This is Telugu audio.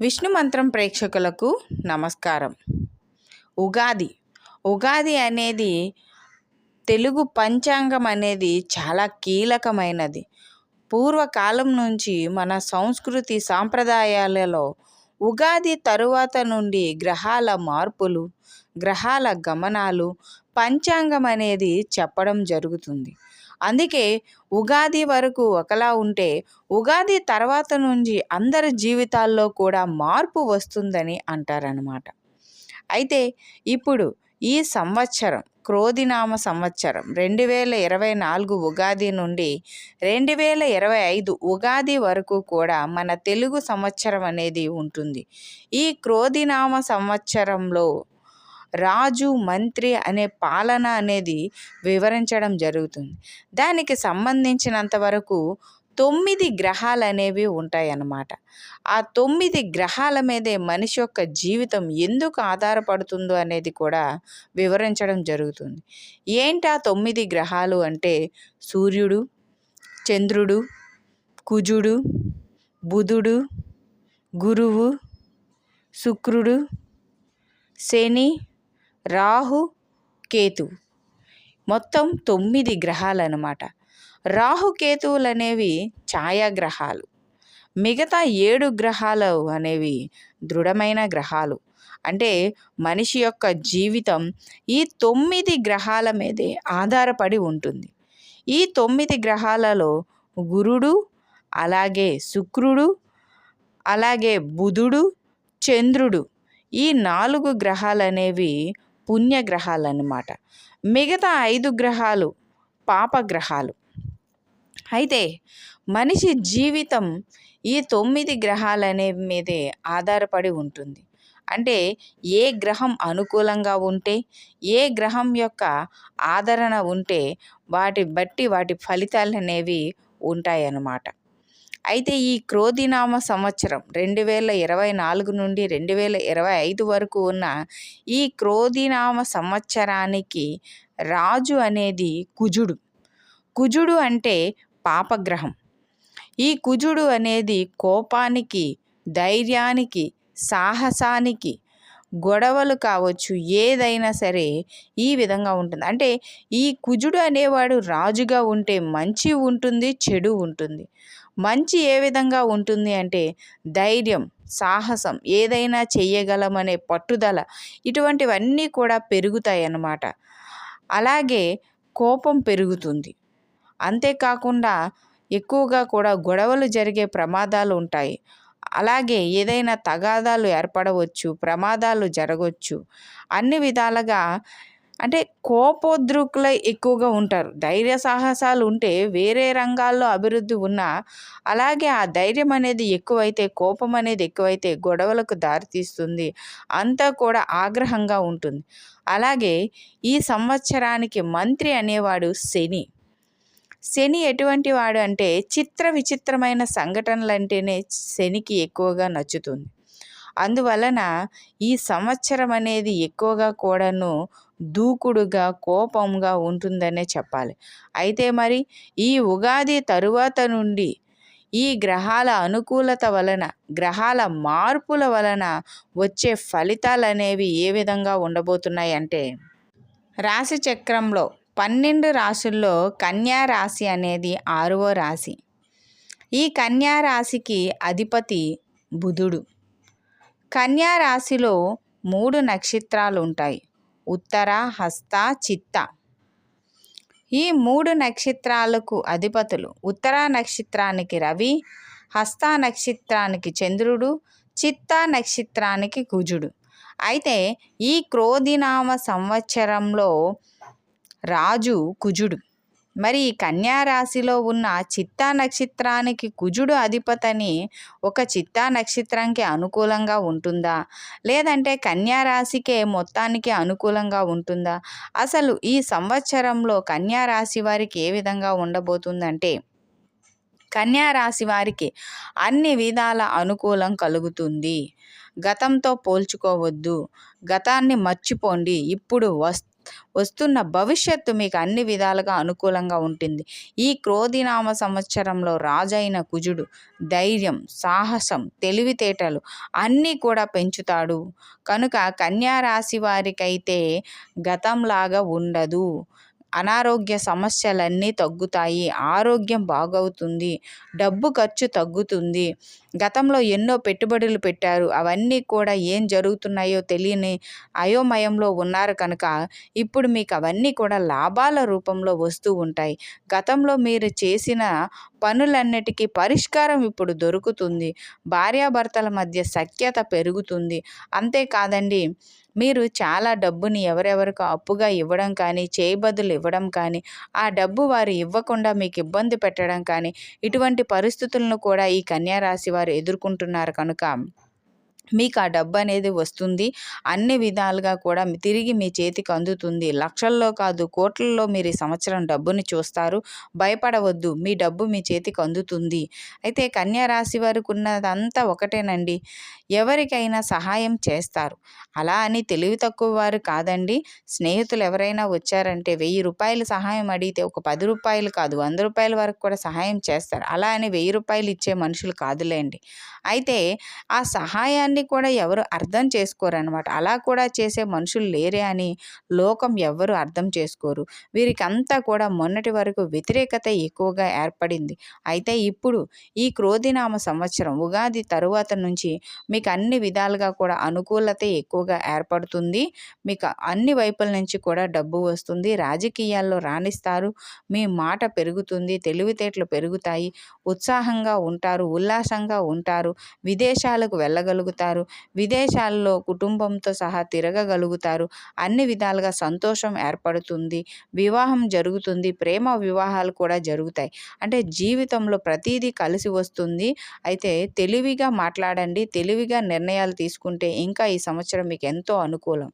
విష్ణు మంత్రం ప్రేక్షకులకు నమస్కారం. ఉగాది. ఉగాది అనేది తెలుగు పంచాంగం అనేది చాలా కీలకమైనది. పూర్వకాలం నుంచి మన సంస్కృతి సాంప్రదాయాలలో ఉగాది తరువాత నుండి గ్రహాల మార్పులు గ్రహాల గమనాలు పంచాంగం అనేది చెప్పడం జరుగుతుంది. అందుకే ఉగాది వరకు ఒకలా ఉంటే ఉగాది తర్వాత నుంచి అందరి జీవితాల్లో కూడా మార్పు వస్తుందని అంటారనమాట అయితే ఇప్పుడు ఈ సంవత్సరం క్రోధినామ సంవత్సరం రెండు వేల ఇరవై నాలుగు ఉగాది నుండి రెండు వేల ఇరవై ఐదు ఉగాది వరకు కూడా మన తెలుగు సంవత్సరం అనేది ఉంటుంది. ఈ క్రోధినామ సంవత్సరంలో రాజు మంత్రి అనే పాలన అనేది వివరించడం జరుగుతుంది. దానికి సంబంధించినంత వరకు తొమ్మిది గ్రహాలు అనేవి ఉంటాయన్నమాట. ఆ తొమ్మిది గ్రహాల మీదే మనిషి యొక్క జీవితం ఎందుకు ఆధారపడుతుందో అనేది కూడా వివరించడం జరుగుతుంది. ఏంటి ఆ తొమ్మిది గ్రహాలు అంటే సూర్యుడు చంద్రుడు కుజుడు బుధుడు గురువు శుక్రుడు శని రాహు కేతు. మొత్తం తొమ్మిది గ్రహాలు అనమాట రాహుకేతువులు అనేవి ఛాయాగ్రహాలు. మిగతా ఏడు గ్రహాలు అనేవి దృఢమైన గ్రహాలు. అంటే మనిషి యొక్క జీవితం ఈ తొమ్మిది గ్రహాల మీదే ఆధారపడి ఉంటుంది. ఈ తొమ్మిది గ్రహాలలో గురుడు అలాగే శుక్రుడు అలాగే బుధుడు చంద్రుడు ఈ నాలుగు గ్రహాలు అనేవి పుణ్యగ్రహాలు అన్నమాట మిగతా ఐదు గ్రహాలు పాపగ్రహాలు. అయితే మనిషి జీవితం ఈ తొమ్మిది గ్రహాలనే మీదే ఆధారపడి ఉంటుంది. అంటే ఏ గ్రహం అనుకూలంగా ఉంటే ఏ గ్రహం యొక్క ఆదరణ ఉంటే వాటి బట్టి వాటి ఫలితాలు అనేవి ఉంటాయన్నమాట. అయితే ఈ క్రోధినామ సంవత్సరం రెండు వేల ఇరవై నాలుగు నుండి రెండు వేల ఇరవై ఐదు వరకు ఉన్న ఈ క్రోధినామ సంవత్సరానికి రాజు అనేది కుజుడు. కుజుడు అంటే పాపగ్రహం. ఈ కుజుడు అనేది కోపానికి ధైర్యానికి సాహసానికి గొడవలు కావచ్చు ఏదైనా సరే ఈ విధంగా ఉంటుంది. అంటే ఈ కుజుడు అనేవాడు రాజుగా ఉంటే మంచి ఉంటుంది చెడు ఉంటుంది. మంచి ఏ విధంగా ఉంటుంది అంటే ధైర్యం సాహసం ఏదైనా చెయ్యగలమనే పట్టుదల ఇటువంటివన్నీ కూడా పెరుగుతాయి అన్నమాట అలాగే కోపం పెరుగుతుంది. అంతేకాకుండా ఎక్కువగా కూడా గొడవలు జరిగే ప్రమాదాలు ఉంటాయి. అలాగే ఏదైనా తగాదాలు ఏర్పడవచ్చు ప్రమాదాలు జరగవచ్చు అన్ని విధాలుగా అంటే కోపోద్రుకులై ఎక్కువగా ఉంటారు. ధైర్య సాహసాలు ఉంటే వేరే రంగాల్లో అభివృద్ధి ఉన్నా అలాగే ఆ ధైర్యం అనేది ఎక్కువైతే కోపం అనేది ఎక్కువైతే గొడవలకు దారితీస్తుంది అంతా కూడా ఆగ్రహంగా ఉంటుంది. అలాగే ఈ సంవత్సరానికి మంత్రి అనేవాడు శని. శని ఎటువంటి వాడు అంటే చిత్ర విచిత్రమైన సంఘటనలు అంటేనే శనికి ఎక్కువగా నచ్చుతుంది. అందువలన ఈ సంవత్సరం అనేది ఎక్కువగా కూడాను దూకుడుగా కోపంగా ఉంటుందనే చెప్పాలి. అయితే మరి ఈ ఉగాది తరువాత నుండి ఈ గ్రహాల అనుకూలత వలన గ్రహాల మార్పుల వలన వచ్చే ఫలితాలు అనేవి ఏ విధంగా ఉండబోతున్నాయి అంటే రాశి చక్రంలో పన్నెండు రాశుల్లో కన్యా రాశి అనేది ఆరవ రాశి. ఈ కన్యా రాశికి అధిపతి బుధుడు. కన్యా రాశిలో మూడు నక్షత్రాలు ఉంటాయి ఉత్తర హస్త చిత్త. ఈ మూడు నక్షత్రాలకు అధిపతులు ఉత్తర నక్షత్రానికి రవి హస్త నక్షత్రానికి చంద్రుడు చిత్త నక్షత్రానికి కుజుడు. అయితే ఈ క్రోధినామ సంవత్సరంలో రాజు కుజుడు. మరి కన్యా రాశిలో ఉన్న చిత్తా నక్షత్రానికి కుజుడు అధిపతని ఒక చిత్తా నక్షత్రానికి అనుకూలంగా ఉంటుందా? లేదంటే కన్యా రాశికే మొత్తానికి అనుకూలంగా ఉంటుందా? అసలు ఈ సంవత్సరంలో కన్యా రాశి వారికి ఏ విధంగా ఉండబోతుందంటే కన్యా రాశి వారికి అన్ని విధాల అనుకూలం కలుగుతుంది. గతంతో పోల్చుకోవద్దు. గతాన్ని మర్చిపోండి. ఇప్పుడు వస్తు వస్తున్న భవిష్యత్తు మీకు అన్ని విధాలుగా అనుకూలంగా ఉంటుంది. ఈ క్రోధినామ సంవత్సరంలో రాజైన కుజుడు ధైర్యం సాహసం తెలివితేటలు అన్నీ కూడా పెంచుతాడు. కనుక కన్యా రాశి వారికైతే గతంలాగా ఉండదు. అనారోగ్య సమస్యలన్నీ తగ్గుతాయి ఆరోగ్యం బాగవుతుంది డబ్బు ఖర్చు తగ్గుతుంది. గతంలో ఎన్నో పెట్టుబడులు పెట్టారు అవన్నీ కూడా ఏం జరుగుతున్నాయో తెలియని అయోమయంలో ఉన్నారు కనుక ఇప్పుడు మీకు అవన్నీ కూడా లాభాల రూపంలో వస్తూ ఉంటాయి. గతంలో మీరు చేసిన పనులన్నిటికీ పరిష్కారం ఇప్పుడు దొరుకుతుంది. భార్యాభర్తల మధ్య సఖ్యత పెరుగుతుంది. అంతేకాదండి మీరు చాలా డబ్బుని ఎవరెవరికి అప్పుగా ఇవ్వడం కానీ చేయబదులు ఇవ్వడం కానీ ఆ డబ్బు వారు ఇవ్వకుండా మీకు ఇబ్బంది పెట్టడం కానీ ఇటువంటి పరిస్థితులను కూడా ఈ కన్యారాశి వారు ఎదుర్కొంటున్నారు కనుక మీకు ఆ డబ్బు అనేది వస్తుంది. అన్ని విధాలుగా కూడా తిరిగి మీ చేతికి అందుతుంది. లక్షల్లో కాదు కోట్లలో మీరు ఈ సంవత్సరం డబ్బుని చూస్తారు. భయపడవద్దు. మీ డబ్బు మీ చేతికి అందుతుంది. అయితే కన్యా రాశి వారికి ఉన్నదంతా ఒకటేనండి. ఎవరికైనా సహాయం చేస్తారు. అలా అని తెలివి తక్కువ వారు కాదండి. స్నేహితులు ఎవరైనా వచ్చారంటే వెయ్యి రూపాయలు సహాయం అడిగితే ఒక పది రూపాయలు కాదు వంద రూపాయల వరకు కూడా సహాయం చేస్తారు. అలా అని వెయ్యి రూపాయలు ఇచ్చే మనుషులు కాదులేండి. అయితే ఆ సహాయాన్ని దాన్ని కూడా ఎవరు అర్థం చేసుకోరనమాట. అలా కూడా చేసే మనుషులు లేరే అని లోకం ఎవ్వరు అర్థం చేసుకోరు. వీరికి అంతా కూడా మొన్నటి వరకు వ్యతిరేకత ఎక్కువగా ఏర్పడింది. అయితే ఇప్పుడు ఈ క్రోధినామ సంవత్సరం ఉగాది తరువాత నుంచి మీకు అన్ని విధాలుగా కూడా అనుకూలత ఎక్కువగా ఏర్పడుతుంది. మీకు అన్ని వైపుల నుంచి కూడా డబ్బు వస్తుంది. రాజకీయాల్లో రాణిస్తారు. మీ మాట పెరుగుతుంది. తెలివితేటలు పెరుగుతాయి. ఉత్సాహంగా ఉంటారు. ఉల్లాసంగా ఉంటారు. విదేశాలకు వెళ్ళగలుగుతారు. చేస్తారు. విదేశాల్లో కుటుంబంతో సహా తిరగగలుగుతారు. అన్ని విధాలుగా సంతోషం ఏర్పడుతుంది. వివాహం జరుగుతుంది. ప్రేమ వివాహాలు కూడా జరుగుతాయి. అంటే జీవితంలో ప్రతిదీ కలిసి వస్తుంది. అయితే తెలివిగా మాట్లాడండి. తెలివిగా నిర్ణయాలు తీసుకుంటే ఇంకా ఈ సంవత్సరం మీకు ఎంతో అనుకూలం.